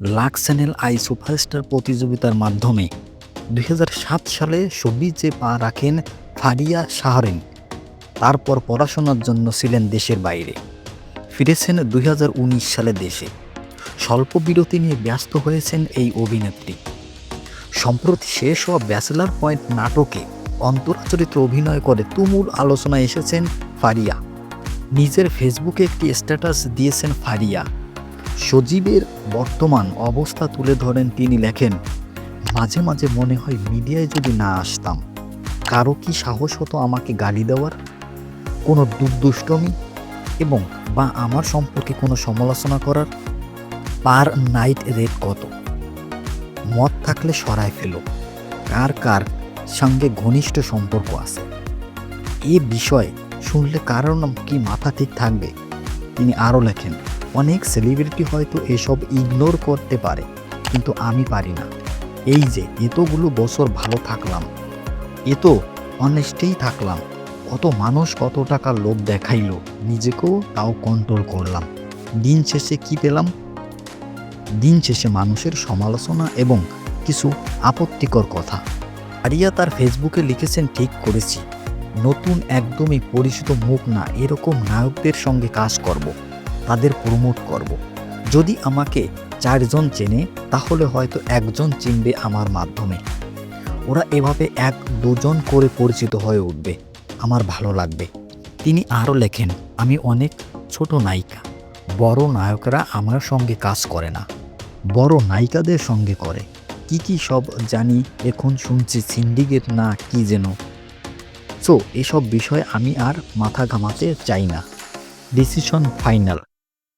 Lux channel I superstar প্রতিযোগিতার মাধ্যমে দুই হাজার সাত সালে শোবিজে পা রাখেন ফারিয়া শাহরিন। তারপর পড়াশোনার জন্য ছিলেন দেশের বাইরে। ফিরেছেন দুই হাজার উনিশ সালে দেশে। স্বল্প বিরতি নিয়ে ব্যস্ত হয়েছেন এই অভিনেত্রী। সম্প্রতি শেষ হওয়া ব্যাচেলার পয়েন্ট নাটকে অন্তরা চরিত্র অভিনয় করে তুমুল আলোচনায় এসেছেন ফারিয়া। নিজের ফেসবুকে একটি স্ট্যাটাস দিয়েছেন ফারিয়া। সজীবের বর্তমান অবস্থা তুলে ধরেন তিনি লেখেন, মাঝে মাঝে মনে হয় মিডিয়ায় যদি না আসতাম, কারও কি সাহস হতো আমাকে গালি দেওয়ার? কোনো দুর্দুষ্টমি? এবং বা আমার সম্পর্কে কোনো সমালোচনা করার? পার নাইট রেট কত? মত থাকলে সরায় ফেলো। কার কার সঙ্গে ঘনিষ্ঠ সম্পর্ক আছে? এ বিষয়ে শুনলে নাম কি মাথা ঠিক থাকবে? তিনি আরও লেখেন অনেক সেলিব্রিটি হয়তো এসব ইগনোর করতে পারে, কিন্তু আমি পারি না। এই যে এতগুলো বছর ভালো থাকলাম এত অনেস্টেই থাকলাম, কত মানুষ কত টাকা লোভ দেখাইলো, নিজেকেও তাও কন্ট্রোল করলাম। দিন শেষে কি পেলাম? দিন শেষে মানুষের সমালোচনা এবং কিছু আপত্তিকর কথা। আরিয়া তার ফেসবুকে লিখেছেন, ঠিক করেছি। নতুন একদমই পরিচিত মুখ না, এরকম নায়কদের সঙ্গে কাজ করব। প্রমোট করব। যদি আমাকে চারজন চেনে, তাহলে হয়তো একজন চিনবে আমার মাধ্যমে। ওরা এভাবে এক দুজন করে পরিচিত হয়ে উঠবে। আমার ভালো লাগবে। তিনি আরও লেখেন, আমি অনেক ছোট নায়িকা। বড় নায়করা আমার সঙ্গে কাজ করে না। বড় নায়িকাদের সঙ্গে করে। কি কি সব জানি, এখন শুনছি সিন্ডিকেট না কি যেন। সো, এসব বিষয়ে আমি আর মাথা ঘামাতে চাই না। Decision final.